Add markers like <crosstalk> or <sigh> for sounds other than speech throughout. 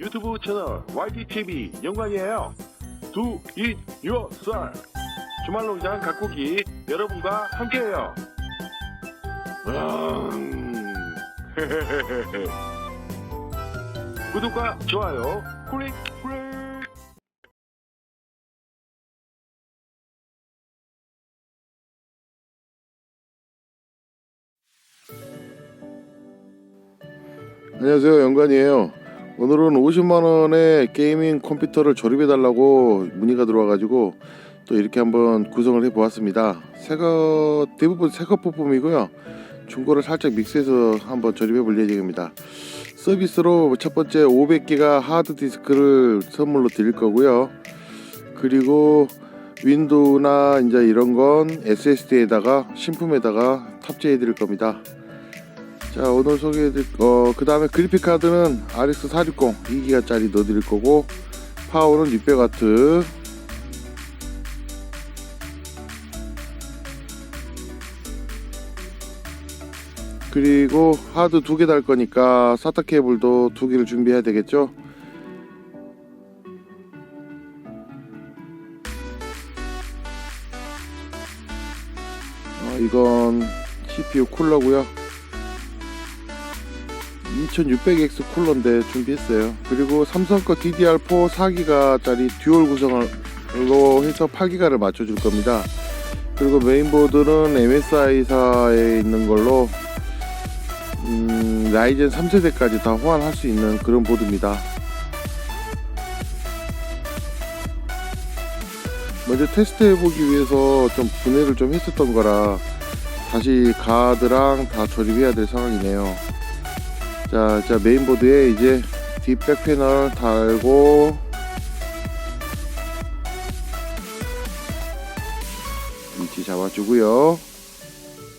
유튜브 채널 YTTV 영광이에요. Do it yourself. 주말 농장 가꾸기 여러분과 함께해요. 음. <laughs> 구독과 좋아요 클릭. 안녕하세요 영관이에요 오늘은 50만원의 게이밍 컴퓨터를 조립해 달라고 문의가 들어와가지고 또 이렇게 한번 구성을 해 보았습니다. 새거 대부분 새거 부품이고요. 중고를 살짝 믹스해서 한번 조립해 볼 예정입니다. 서비스로 첫 번째 500기가 하드 디스크를 선물로 드릴 거고요. 그리고 윈도우나 이제 이런 건 SSD에다가 신품에다가 탑재해 드릴 겁니다 자 오늘 소개해드릴 어 그 다음에 그래픽 카드는 RX 460 2기가짜리 넣어드릴 거고 파워는 600W 그리고 하드 두 개 달 거니까 사타 케이블도 두 개를 준비해야 되겠죠? 어, 이건 CPU 쿨러고요 2600X 쿨러인데 준비했어요. 그리고 삼성 거 DDR4 4기가짜리 듀얼 구성으로 해서 8기가를 맞춰줄 겁니다. 그리고 메인보드는 MSI사에 있는 걸로 음, 라이젠 3세대까지 다 호환할 수 있는 그런 보드입니다. 먼저 테스트 해보기 위해서 좀 분해를 좀 했었던 거라 다시 가드랑 다 조립해야 될 상황이네요. 자, 자 메인보드에 이제 뒷백 패널 달고 위치 잡아주고요.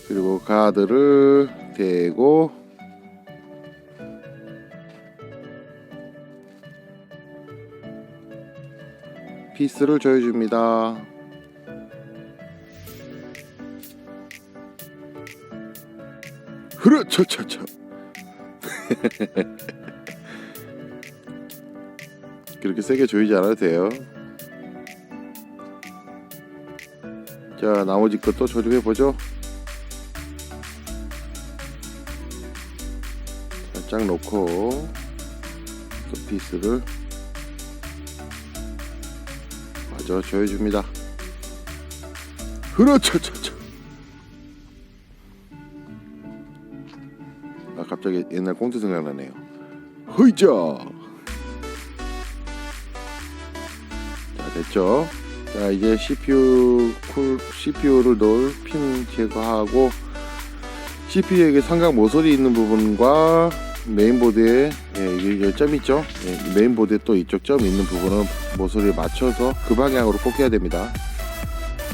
그리고 가드를 대고 피스를 조여줍니다. 흐르차차차. <laughs> 그렇게 세게 조이지 않아도 돼요. 자, 나머지 것도 조립해 보죠. 살짝 놓고 또 피스를 마저 조여줍니다. 흐르차차차. 갑자기 옛날 꽁트 생각나네요. 허이자. 자 됐죠. 자 이제 CPU 쿨 CPU를 넣을 핀 제거하고 CPU에게 삼각 모서리 있는 부분과 메인보드에 예, 이게 점 있죠. 예, 이 메인보드에 또 이쪽 점 있는 부분은 모서리에 맞춰서 그 방향으로 꼭 해야 됩니다.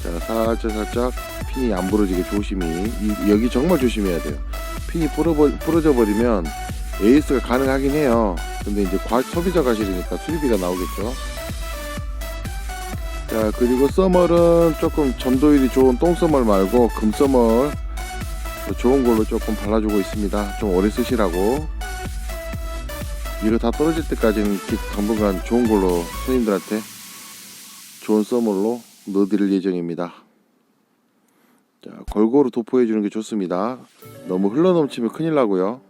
자 살짝 살짝 핀이 안 부러지게 조심히 이, 여기 정말 조심해야 돼요. 핀이 부러져 버리면 AS가 가능하긴 해요. 근데 이제 과, 소비자 가 실이니까 수리비가 나오겠죠. 자 그리고 써멀은 조금 점도율이 좋은 똥써멀 말고 금써멀 좋은 걸로 조금 발라주고 있습니다. 좀 오래 쓰시라고. 이거 다 떨어질 때까지는 기- 당분간 좋은 걸로 손님들한테 좋은 써멀로 넣어드릴 예정입니다. 자, 골고루 도포해 주는 게 좋습니다. 너무 흘러 넘치면 큰일 나고요.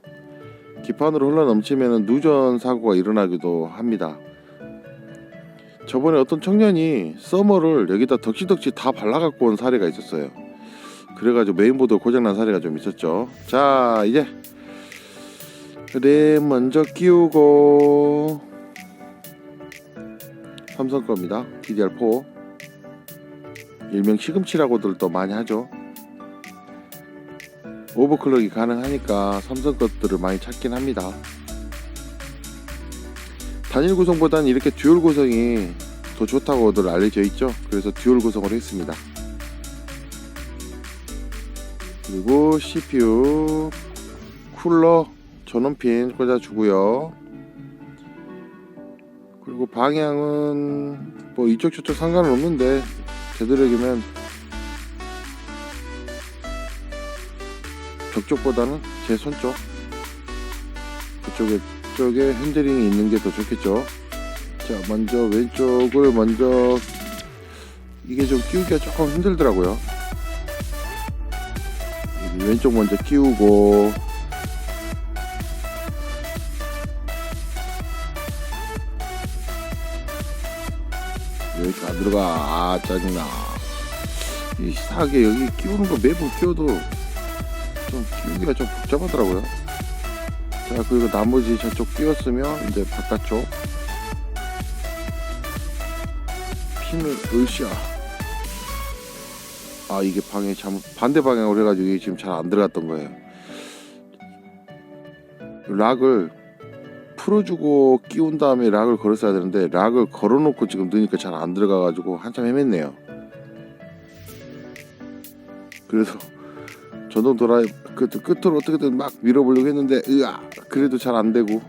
기판으로 흘러 넘치면 누전 사고가 일어나기도 합니다. 저번에 어떤 청년이 서머를 여기다 덕지덕지 다 발라갖고 온 사례가 있었어요. 그래가지고 메인보드 고장난 사례가 좀 있었죠. 자, 이제 램 먼저 끼우고 삼성 겁니다. DDR4 일명 시금치라고들도 많이 하죠. 오버클럭이 가능하니까 삼성 것들을 많이 찾긴 합니다. 단일 구성보다는 이렇게 듀얼 구성이 더 좋다고들 알려져 있죠. 그래서 듀얼 구성을 했습니다. 그리고 CPU 쿨러 전원핀 꽂아주고요. 그리고 방향은 뭐 이쪽 저쪽 상관은 없는데 되도록이면 벽 쪽보다는 제 손쪽 그쪽에 왼쪽에 핸들링이 있는 게 더 좋겠죠. 자, 먼저 왼쪽을 먼저 이게 좀 끼우기가 조금 힘들더라고요. 여기 왼쪽 먼저 끼우고 왜 이렇게 안 들어가? 아 짜증나. 이 사게 여기 끼우는 거 매번 끼워도 좀 끼우기가 좀 복잡하더라고요. 자 그리고 나머지 저쪽 끼웠으면 이제 바깥쪽 핀을 으쌰. 아 이게 방에 잘못 반대 방향으로 해가지고 이게 지금 잘 안 들어갔던 거예요. 락을 풀어주고 끼운 다음에 락을 걸었어야 되는데 락을 걸어놓고 지금 넣으니까 잘 안 들어가가지고 한참 헤맸네요. 그래서 전동 드라이 그 끝으로 어떻게든 막 밀어보려고 했는데 으아 그래도 잘 안 되고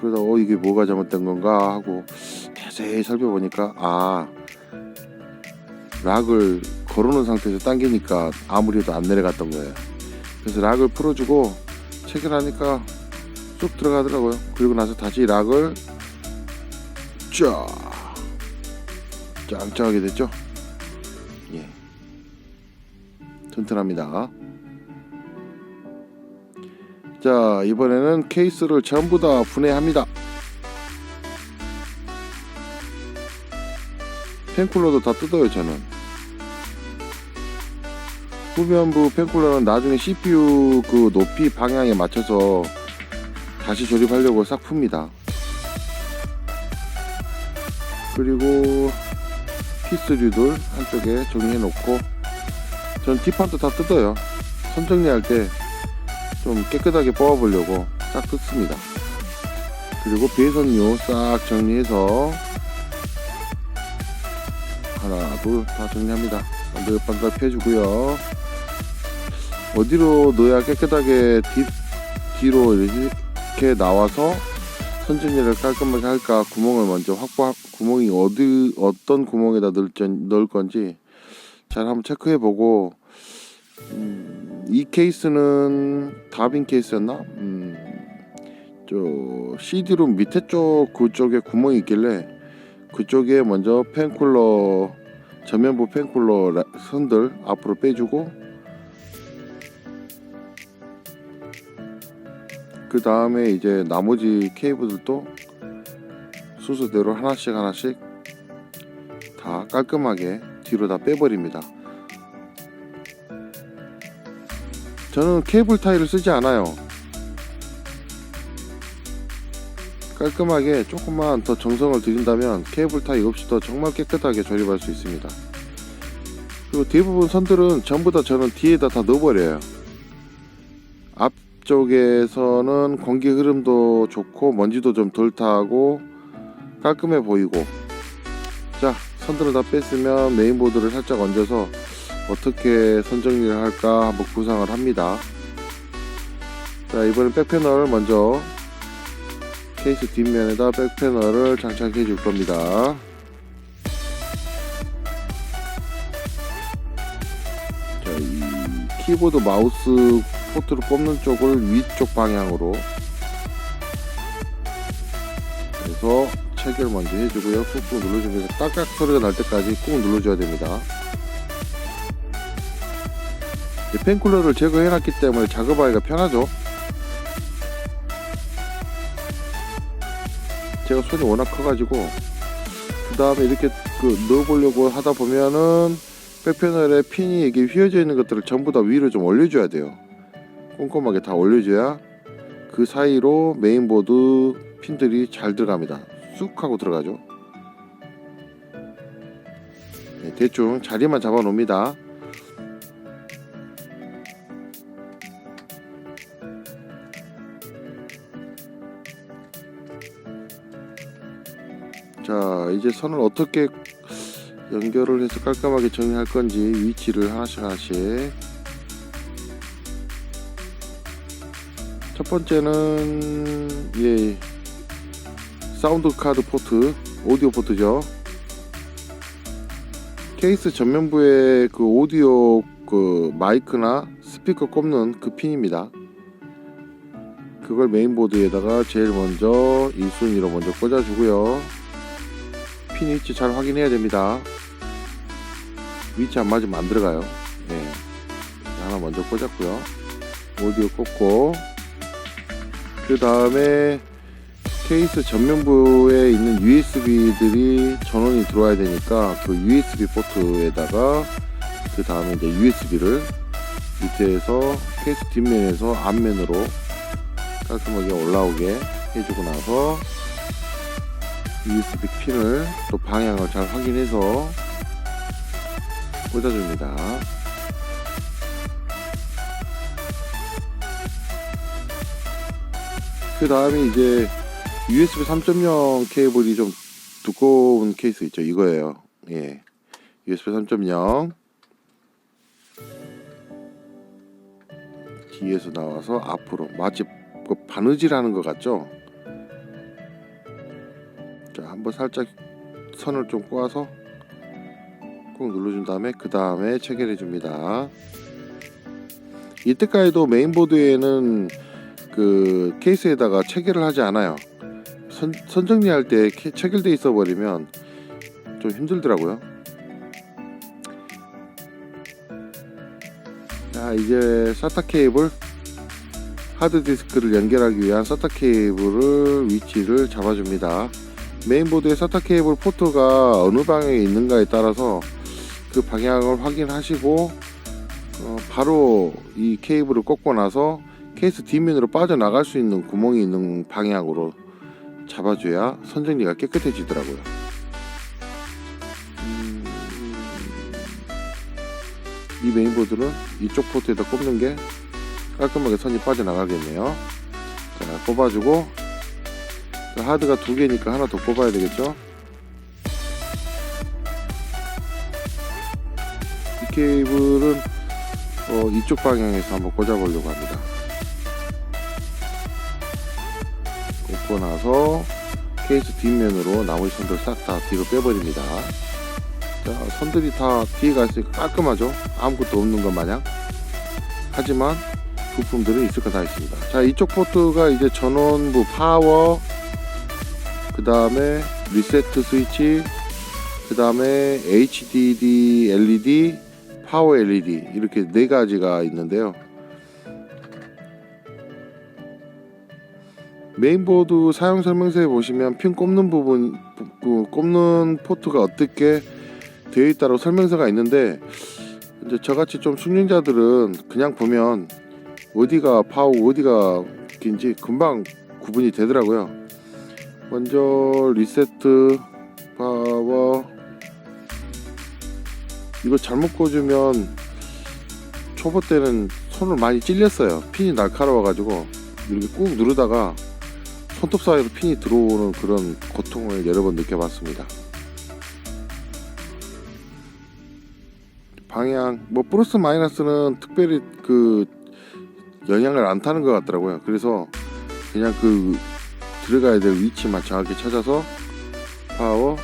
그러다 어 이게 뭐가 잘못된 건가 하고 자세히 살펴보니까 아 락을 걸어놓은 상태에서 당기니까 아무리 해도 안 내려갔던 거예요. 그래서 락을 풀어주고 체결하니까 쑥 들어가더라고요. 그리고 나서 다시 락을 쫙 짱짱하게 됐죠. 튼튼합니다. 자 이번에는 케이스를 전부 다 분해합니다. 펜쿨러도 다 뜯어요 저는. 후면부 펜쿨러는 나중에 CPU 그 높이 방향에 맞춰서 다시 조립하려고 싹 풉니다. 그리고 피스류들 한쪽에 정리해 놓고 전 뒷판도 다 뜯어요. 선 정리할 때 좀 깨끗하게 뽑아보려고 싹 뜯습니다. 그리고 배선료 싹 정리해서 하나 둘 다 정리합니다. 반들반들 펴주고요. 어디로 넣어야 깨끗하게 뒤, 뒤로 이렇게 나와서 선진리를 깔끔하게 할까 구멍을 먼저 확보 구멍이 어디 어떤 구멍에다 넣을 건지 잘 한번 체크해 보고 음, 이 케이스는 다빈 케이스였나? 음, 저 CD룸 밑에 쪽 그쪽에 구멍이 있길래 그쪽에 먼저 펜쿨러 전면부 펜쿨러 라- 선들 앞으로 빼주고 그 다음에 이제 나머지 케이블들도 순서대로 하나씩 하나씩 다 깔끔하게 뒤로 다 빼버립니다. 저는 케이블 타일을 쓰지 않아요. 깔끔하게 조금만 더 정성을 들인다면 케이블 타이 없이도 정말 깨끗하게 조립할 수 있습니다. 그리고 대부분 선들은 전부 다 저는 뒤에다 다 넣어버려요. 앞쪽에서는 공기 흐름도 좋고 먼지도 좀 덜 타고 깔끔해 보이고 자 선들을 다 뺐으면 메인보드를 살짝 얹어서 어떻게 선 정리를 할까 한번 구상을 합니다. 자 이번엔 백패널 먼저 케이스 뒷면에다 백패널을 장착해 줄 겁니다. 자, 이 키보드 마우스 포트를 뽑는 쪽을 위쪽 방향으로 그래서 체결 먼저 해주고요. 꾹꾹 눌러주면서 딱딱 소리가 날 때까지 꾹 눌러줘야 됩니다. 이제 펜쿨러를 제거해놨기 때문에 작업하기가 편하죠. 제가 손이 워낙 커가지고 그 다음에 이렇게 그 넣어보려고 하다 보면은 백패널에 핀이 이게 휘어져 있는 것들을 전부 다 위로 좀 올려줘야 돼요. 꼼꼼하게 다 올려줘야 그 사이로 메인보드 핀들이 잘 들어갑니다. 쑥 하고 들어가죠. 네, 대충 자리만 잡아 놓습니다. 자 이제 선을 어떻게 연결을 해서 깔끔하게 정리할 건지 위치를 하나씩 하나씩 첫 번째는 예 사운드 카드 포트 오디오 포트죠 케이스 전면부에 그 오디오 그 마이크나 스피커 꼽는 그 핀입니다 그걸 메인보드에다가 제일 먼저 1순위로 먼저 꽂아주고요. 핀 위치 잘 확인해야 됩니다. 위치 안 맞으면 안 들어가요. 네. 하나 먼저 꽂았고요. 오디오 꽂고 그 다음에 케이스 전면부에 있는 USB들이 전원이 들어와야 되니까 그 USB 포트에다가 그 다음에 이제 USB를 밑에서 케이스 뒷면에서 앞면으로 깔끔하게 올라오게 해주고 나서 USB 핀을 또 방향을 잘 확인해서 꽂아줍니다. 그 다음에 이제 USB 3.0 케이블이 좀 두꺼운 케이스 있죠. 이거예요. 예. USB 3.0 뒤에서 나와서 앞으로 마치 그 바느질하는 것 같죠? 자, 한번 살짝 선을 좀 꼬아서 꾹 눌러준 다음에 그 다음에 체결해 줍니다. 이때까지도 메인보드에는 그 케이스에다가 체결을 하지 않아요. 선, 선정리할 때 케- 체결돼 있어 버리면 좀 힘들더라고요. 자 이제 사타 케이블 하드 디스크를 연결하기 위한 사타 케이블을 위치를 잡아줍니다. 메인보드의 사타 케이블 포트가 어느 방향에 있는가에 따라서 그 방향을 확인하시고 어, 바로 이 케이블을 꽂고 나서 케이스 뒷면으로 빠져나갈 수 있는 구멍이 있는 방향으로 잡아줘야 선정리가 깨끗해지더라고요. 음, 이 메인보드는 이쪽 포트에다 꼽는 게 깔끔하게 선이 빠져나가겠네요. 자, 꼽아주고 자, 하드가 두 개니까 하나 더 꼽아야 되겠죠? 이 케이블은 어, 이쪽 방향에서 한번 꽂아보려고 합니다. 꽂고 나서 케이스 뒷면으로 나머지 선들 싹 다 뒤로 빼버립니다. 자, 선들이 다 뒤에 가 있으니까 깔끔하죠? 아무것도 없는 것 마냥. 하지만 부품들은 있을 거 다 있습니다. 자, 이쪽 포트가 이제 전원부 파워, 그 다음에 리세트 스위치, 그 다음에 HDD LED, 파워 LED 이렇게 네 가지가 있는데요. 메인보드 사용 설명서에 보시면 핀 꼽는 부분, 그 꼽는 포트가 어떻게 되어 있다고 설명서가 있는데 이제 저같이 좀 숙련자들은 그냥 보면 어디가 파워 어디가 긴지 금방 구분이 되더라고요. 먼저 리세트 파워 이거 잘못 꽂으면 초보 때는 손을 많이 찔렸어요. 핀이 날카로워가지고 이렇게 꾹 누르다가 손톱 사이로 핀이 들어오는 그런 고통을 여러 번 느껴봤습니다. 방향 뭐 플러스 마이너스는 특별히 그 영향을 안 타는 것 같더라고요. 그래서 그냥 그 들어가야 될 위치만 정확히 찾아서 파워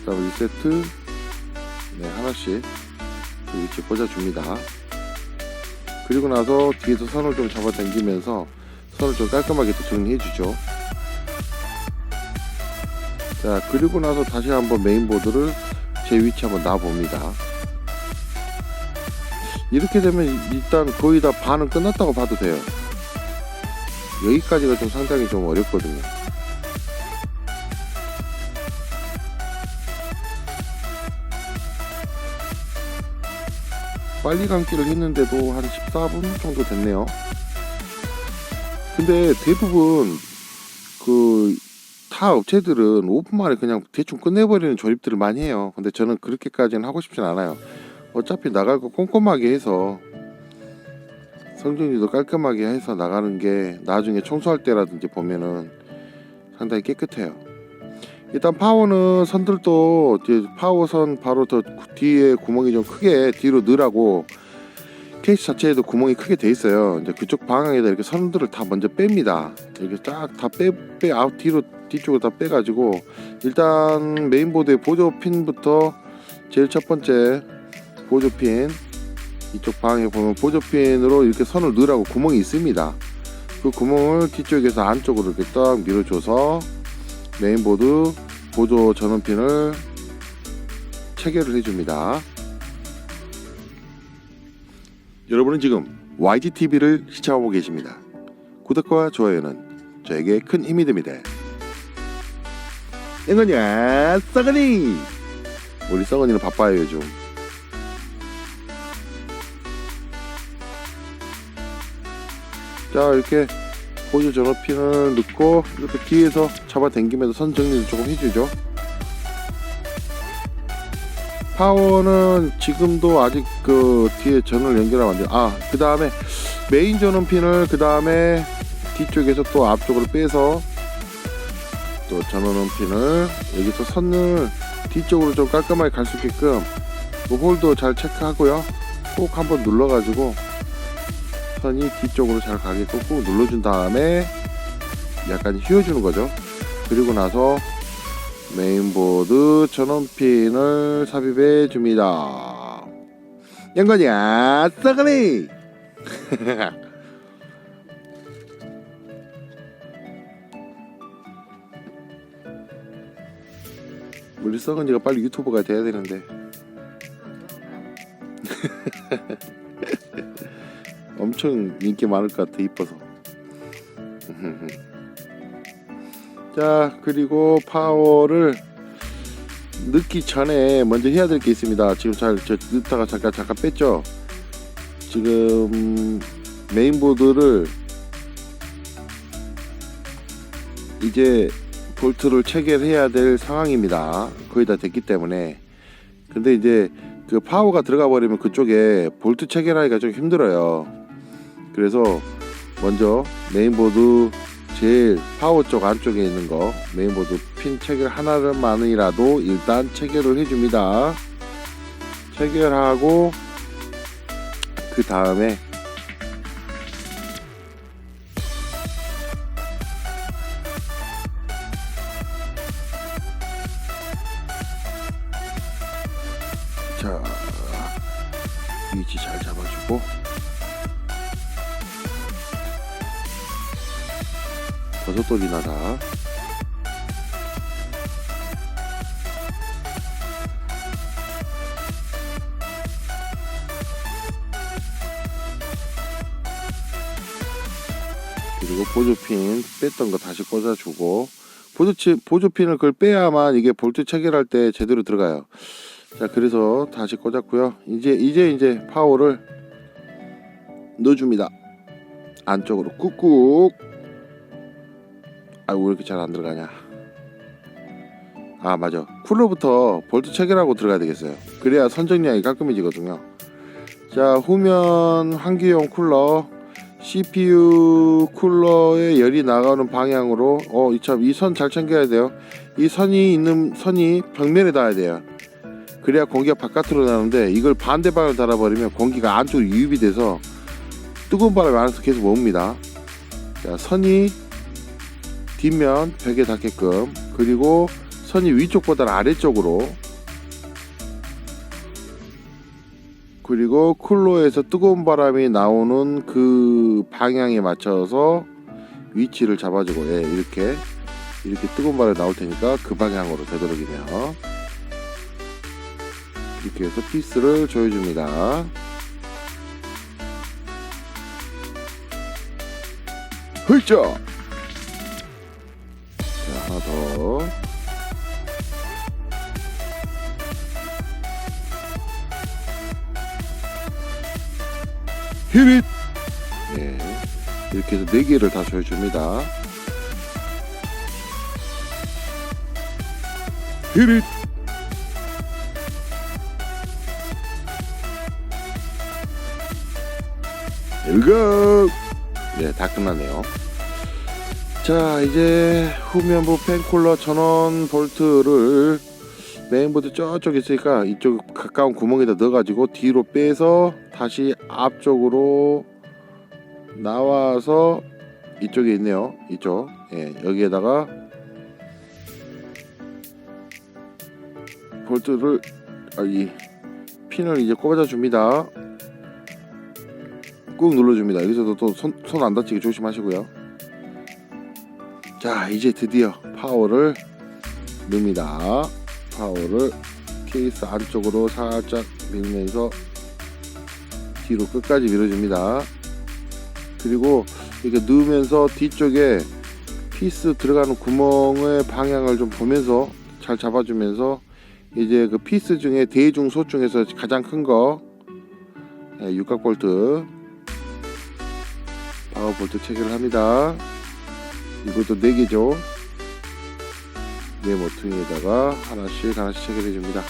그다음 리세트 네 하나씩 그 위치 꽂아줍니다. 그리고 나서 뒤에서 선을 좀 잡아 당기면서 선을 좀 깔끔하게 또 정리해 주죠. 자 그리고 나서 다시 한번 메인보드를 제 위치 한번 놔 봅니다. 이렇게 되면 일단 거의 다 반은 끝났다고 봐도 돼요. 여기까지가 좀 상당히 좀 어렵거든요. 빨리 감기를 했는데도 한 14분 정도 됐네요. 근데 대부분 그 타 업체들은 5분 만에 그냥 대충 끝내버리는 조립들을 많이 해요. 근데 저는 그렇게까지는 하고 싶진 않아요. 어차피 나갈 거 꼼꼼하게 해서 성정리도 깔끔하게 해서 나가는 게 나중에 청소할 때라든지 보면은 상당히 깨끗해요. 일단 파워는 선들도 파워선 바로 더 뒤에 구멍이 좀 크게 뒤로 넣으라고 케이스 자체에도 구멍이 크게 돼 있어요. 이제 그쪽 방향에다 이렇게 선들을 다 먼저 뺍니다. 이렇게 쫙 다 빼, 빼, 아웃 뒤로 뒤쪽으로 다 빼가지고 일단 메인보드의 보조 핀부터 제일 첫 번째 보조 핀 이쪽 방에 보면 보조 핀으로 이렇게 선을 넣으라고 구멍이 있습니다. 그 구멍을 뒤쪽에서 안쪽으로 이렇게 딱 밀어줘서 메인보드 보조 전원핀을 체결을 해줍니다. 여러분은 지금 YGTV를 시청하고 계십니다. 구독과 좋아요는 저에게 큰 힘이 됩니다. 앵거냐 썩은이 우리 썩은이는 바빠요 요즘 자 이렇게 보조 전원핀을 넣고 이렇게 뒤에서 잡아당기면서 선 정리를 조금 해주죠 파워는 지금도 아직 그 뒤에 전을 연결하면 안 돼요. 아 그 다음에 메인 전원핀을 그 다음에 뒤쪽에서 또 앞쪽으로 빼서 또 전원원핀을 여기서 선을 뒤쪽으로 좀 깔끔하게 갈 수 있게끔 그 홀도 잘 체크하고요. 꼭 한번 눌러가지고 선이 뒤쪽으로 잘 가게끔 꾹 눌러준 다음에 약간 휘어주는 거죠. 그리고 나서 메인보드 전원핀을 삽입해 줍니다. 연관이야 썩으리 <laughs> 우리 썩은이가 빨리 유튜버가 돼야 되는데. <laughs> 엄청 인기 많을 것 같아 이뻐서 <laughs> 자 그리고 파워를 넣기 전에 먼저 해야 될 게 있습니다 지금 잘 저, 넣다가 잠깐 잠깐 뺐죠 지금 메인보드를 이제 볼트를 체결해야 될 상황입니다. 거의 다 됐기 때문에. 근데 이제 그 파워가 들어가 버리면 그쪽에 볼트 체결하기가 좀 힘들어요. 그래서 먼저 메인보드 제일 파워 쪽 안쪽에 있는 거 메인보드 핀 체결 하나만이라도 일단 체결을 해줍니다. 체결하고 그 다음에 자 위치 잘 잡아주고 버섯돌이 나다. 그리고 보조핀 뺐던 거 다시 꽂아주고 보조 보조핀을 그걸 빼야만 이게 볼트 체결할 때 제대로 들어가요. 자 그래서 다시 꽂았고요. 이제 이제 이제 파워를 넣어줍니다. 안쪽으로 꾹꾹 아이고 왜 이렇게 잘 안 들어가냐? 아 맞아. 쿨러부터 볼트 체결하고 들어가야 되겠어요. 그래야 선정량이 깔끔해지거든요. 자 후면 환기용 쿨러. CPU 쿨러에 열이 나가는 방향으로 어 이참 이 선 잘 챙겨야 돼요. 이 선이 있는 선이 벽면에 닿아야 돼요. 그래야 공기가 바깥으로 나오는데 이걸 반대 방향으로 달아버리면 공기가 안쪽으로 유입이 돼서 뜨거운 바람이 안에서 계속 멉니다. 자, 선이 뒷면 벽에 닿게끔 그리고 선이 위쪽보다는 아래쪽으로 그리고 쿨러에서 뜨거운 바람이 나오는 그 방향에 맞춰서 위치를 잡아주고 예, 이렇게 이렇게 뜨거운 바람이 나올 테니까 그 방향으로 되도록이며 이렇게 해서 피스를 조여줍니다. 훌쩍! 자, 하나 더. 히릿! 예. 이렇게 해서 네 개를 다 조여줍니다. 히릿! 일곱 네, 다 끝났네요. 자, 이제 후면부 펜쿨러 전원 볼트를 메인보드 저쪽에 있으니까 이쪽 가까운 구멍에다 넣어가지고 뒤로 빼서 다시 앞쪽으로 나와서 이쪽에 있네요. 이쪽. 예, 여기에다가 볼트를 아, 이 핀을 이제 꽂아 줍니다. 꾹 눌러줍니다. 여기서도 또 손 손 안 다치게 조심하시고요. 자 이제 드디어 파워를 넣습니다. 파워를 케이스 안쪽으로 살짝 밀면서 뒤로 끝까지 밀어줍니다. 그리고 이렇게 넣으면서 뒤쪽에 피스 들어가는 구멍의 방향을 좀 보면서 잘 잡아주면서 이제 그 피스 중에 대중 소 중에서 가장 큰거 예, 육각 볼트 파워 볼트 체결을 합니다. 이것도 4개죠. 네 모퉁이에다가 하나씩 하나씩 체결해 줍니다.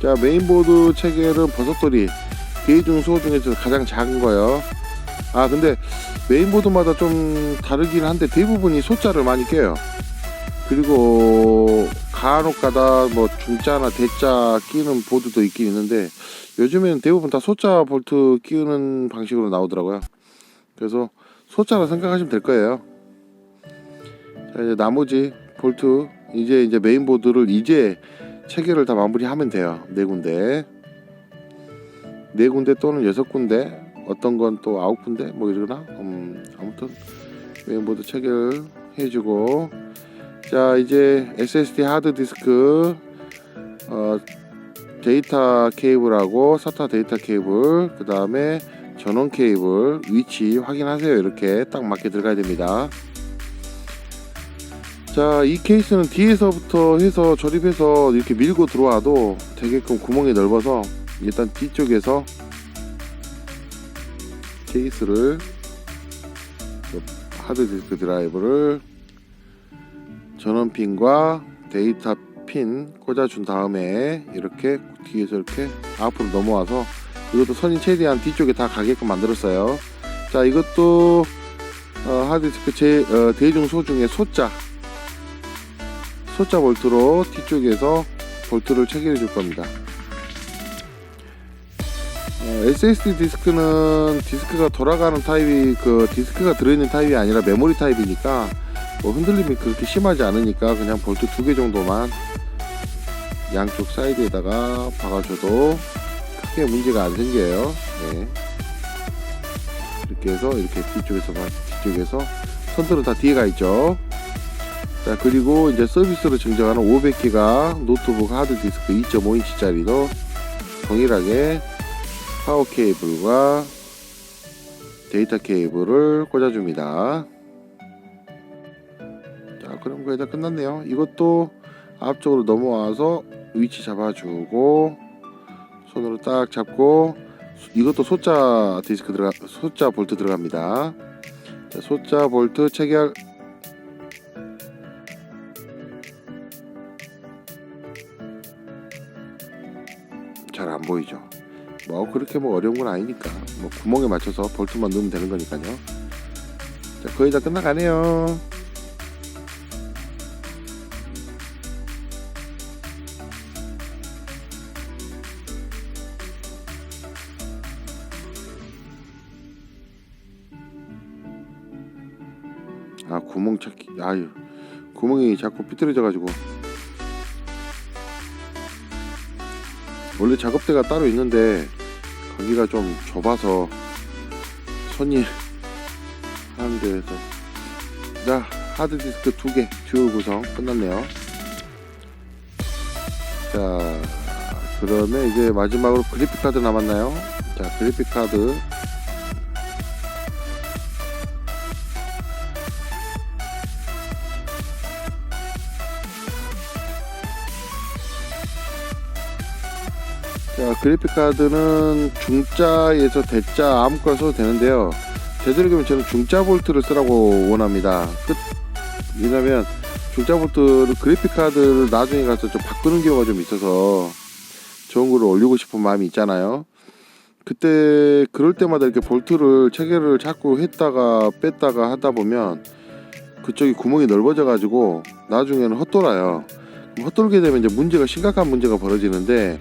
자 메인보드 체결은 버섯돌이 대중 수호 중에서 가장 작은 거요. 아 근데 메인보드마다 좀 다르긴 한데 대부분이 소자를 많이 껴요. 그리고 간혹 가다 뭐 중자나 대자 끼는 보드도 있긴 있는데 요즘에는 대부분 다 소자 볼트 끼우는 방식으로 나오더라고요. 그래서 소자라 생각하시면 될 거예요. 자 이제 나머지 볼트 이제 이제 메인보드를 이제 체계를 다 마무리하면 돼요. 네 군데. 네 군데 또는 여섯 군데. 어떤 건 또 아홉 군데 뭐 이러나. 음, 아무튼 메인보드 체결 해주고 자 이제 SSD 하드 디스크 어, 데이터 케이블하고 SATA 데이터 케이블 그 다음에 전원 케이블 위치 확인하세요. 이렇게 딱 맞게 들어가야 됩니다. 자, 이 케이스는 뒤에서부터 해서 조립해서 이렇게 밀고 들어와도 되게끔 구멍이 넓어서 일단 뒤쪽에서 케이스를 그 하드디스크 드라이브를 전원핀과 데이터 핀 꽂아준 다음에 이렇게 뒤에서 이렇게 앞으로 넘어와서 이것도 선이 최대한 뒤쪽에 다 가게끔 만들었어요. 자, 이것도 어, 하드디스크 제 어, 대중 소 중에 소자 소자 볼트로 뒤쪽에서 볼트를 체결해 줄 겁니다. 어, SSD 디스크는 디스크가 돌아가는 타입이 그 디스크가 들어있는 타입이 아니라 메모리 타입이니까 뭐 흔들림이 그렇게 심하지 않으니까 그냥 볼트 두 개 정도만 양쪽 사이드에다가 박아줘도 크게 문제가 안 생겨요. 네. 이렇게 해서 이렇게 뒤쪽에서 봐- 뒤쪽에서 선들은 다 뒤에 가 있죠. 자 그리고 이제 서비스로 증정하는 500기가 노트북 하드디스크 2.5인치짜리도 동일하게 파워 케이블과 데이터 케이블을 꽂아줍니다. 자 그럼 거의 다 끝났네요. 이것도 앞쪽으로 넘어와서 위치 잡아주고 손으로 딱 잡고 이것도 소자 디스크 들어가 소자 볼트 들어갑니다. 자, 소자 볼트 체결 잘 안 보이죠. 뭐 그렇게 뭐 어려운 건 아니니까 뭐 구멍에 맞춰서 볼트만 넣으면 되는 거니까요. 자 거의 다 끝나가네요. 아 구멍 찾기 아유 구멍이 자꾸 삐뚤어져 가지고 원래 작업대가 따로 있는데 거기가 좀 좁아서 손이 하는 데에서. 자 하드디스크 두 개 듀얼 구성 끝났네요. 자 그러면 이제 마지막으로 그래픽 카드 남았나요? 자 그래픽 카드 자, 그래픽 카드는 중자에서 대자 아무거나 써도 되는데요. 되도록이면 저는 중자 볼트를 쓰라고 원합니다. 끝. 왜냐면 중자 볼트를 그래픽 카드를 나중에 가서 좀 바꾸는 경우가 좀 있어서 좋은 거를 올리고 싶은 마음이 있잖아요. 그때 그럴 때마다 이렇게 볼트를 체계를 자꾸 했다가 뺐다가 하다 보면 그쪽이 구멍이 넓어져 가지고 나중에는 헛돌아요. 헛돌게 되면 이제 문제가 심각한 문제가 벌어지는데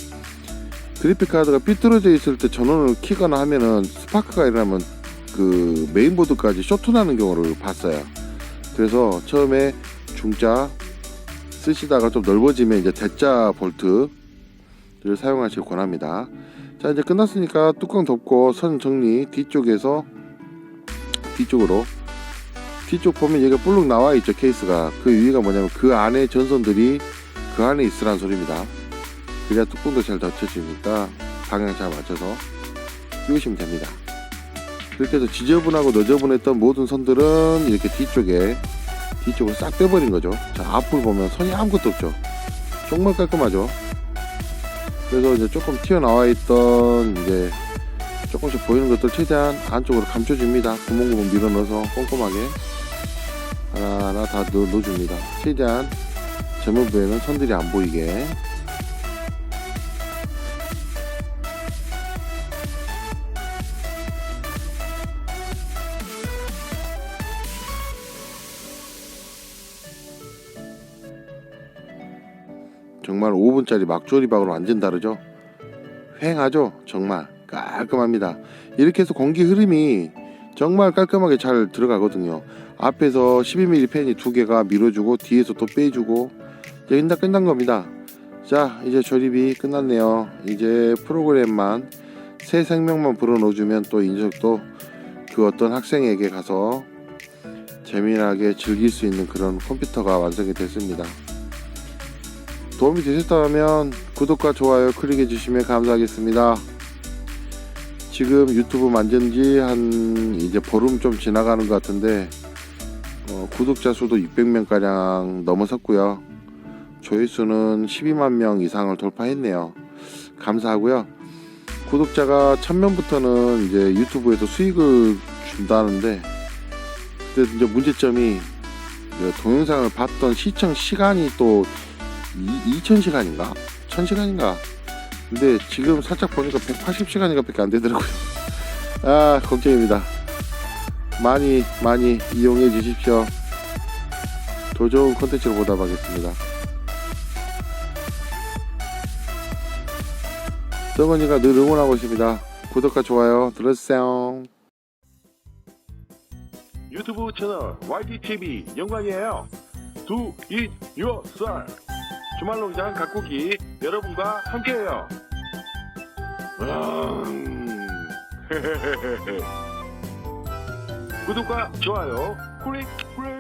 그래픽 카드가 삐뚤어져 있을 때 전원을 키거나 하면은 스파크가 일어나면 그 메인보드까지 쇼트 나는 경우를 봤어요. 그래서 처음에 중자 쓰시다가 좀 넓어지면 이제 대자 볼트를 사용하시길 권합니다. 자 이제 끝났으니까 뚜껑 덮고 선 정리 뒤쪽에서 뒤쪽으로 뒤쪽 보면 얘가 볼록 나와 있죠 케이스가 그 위가 뭐냐면 그 안에 전선들이 그 안에 있으란 소리입니다 그래야 뚜껑도 잘 닫혀지니까 방향 잘 맞춰서 끼우시면 됩니다. 그렇게 해서 지저분하고 너저분했던 모든 선들은 이렇게 뒤쪽에 뒤쪽으로 싹 빼버린 거죠. 자 앞을 보면 선이 아무것도 없죠. 정말 깔끔하죠? 그래서 이제 조금 튀어나와 있던 이제 조금씩 보이는 것들 최대한 안쪽으로 감춰줍니다. 구멍구멍 밀어 넣어서 꼼꼼하게 하나하나 다 넣, 넣어줍니다. 최대한 전면부에는 선들이 안 보이게 정말 5분짜리 막조리박으로 완전 다르죠? 휑하죠? 정말 깔끔합니다. 이렇게 해서 공기 흐름이 정말 깔끔하게 잘 들어가거든요. 앞에서 12mm 팬이 두 개가 밀어주고 뒤에서 또 빼주고 이제 끝난, 끝난 겁니다. 자 이제 조립이 끝났네요. 이제 프로그램만 새 생명만 불어넣어주면 또 인석도 그 어떤 학생에게 가서 재미나게 즐길 수 있는 그런 컴퓨터가 완성이 됐습니다 도움이 되셨다면 구독과 좋아요 클릭해 주시면 감사하겠습니다. 지금 유튜브 만든 지 한 이제 보름 좀 지나가는 것 같은데 어, 구독자 수도 600명 가량 넘어섰고요. 조회수는 12만 명 이상을 돌파했네요. 감사하고요. 구독자가 1000명부터는 이제 유튜브에서 수익을 준다는데 근데 이제 문제점이 동영상을 봤던 시청 시간이 또 2000시간인가? 1000시간인가? 근데 지금 살짝 보니까 180시간인가 밖에 안 되더라고요. 아, 걱정입니다. 많이, 많이 이용해 주십시오. 더 좋은 콘텐츠로 보답하겠습니다. 서머니가 늘 응원하고 있습니다. 구독과 좋아요 눌러주세요. 유튜브 채널 YDTV 영광이에요. Do it yourself. 주말 농장 가꾸기 여러분과 함께해요. 음. <laughs> 구독과 좋아요 클릭 클릭